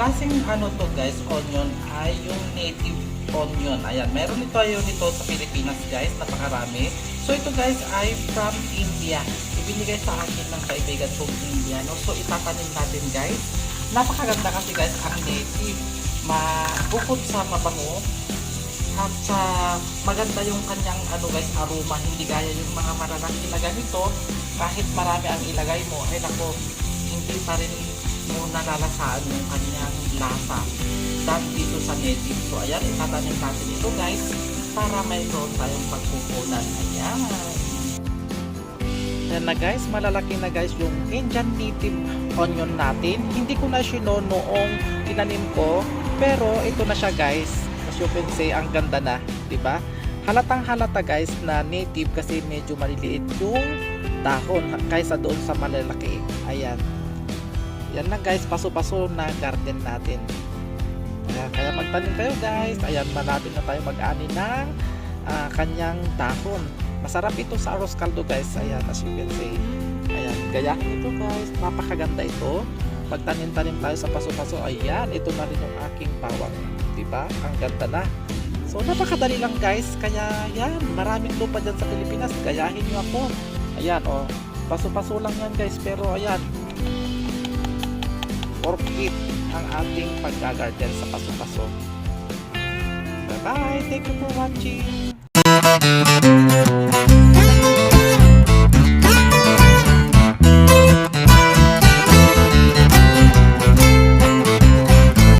Klaseng ano to guys, onion ay yung native onion. Ayan, meron ito yun ito sa Pilipinas guys, napakarami. So ito guys ay from India. Ibinigay sa akin ng kaibigan kong India. No? So itatanim natin guys. Napakaganda kasi guys ang native. Ma bukod sa mabango, at sa maganda yung kanyang ano guys aroma hindi gaya yung mga malalaki na ganito kahit marami ang ilagay mo ay nako hindi pa rin mo nalalasaan yung kanyang lasa dahil dito sa native so ayan itatanim natin ito guys para mayroon tayong pagkukunan ayan Ayan na guys, malalaki na guys yung Indian native onion natin. Hindi ko na sino noong tinanim ko, pero ito na siya guys. As you can see, ang ganda na, 'di ba? Halatang halata guys na native kasi medyo maliliit yung dahon kaysa doon sa malalaki. Ayan. Yan lang guys, paso-paso na garden natin. Kaya, kaya magtanim kayo guys. Ayan, malapit na tayo mag-ani ng ah, kanyang dahon. Masarap ito sa arroz caldo guys. Ayan, as you can see. Ayan, gayahin ito guys. Napakaganda ito. Magtanim-tanim tayo sa paso-paso. Ayan, ito na rin yung aking bawang. Diba? Ang ganda na. So, napakadali lang guys. Kaya, yan, maraming lupa dyan sa Pilipinas. Gayahin nyo ako. Ayan, oh. Paso-paso lang yan guys. Pero, ayan. Orchid ang ating pag-garden sa paso-paso. Bye-bye. Thank you for watching.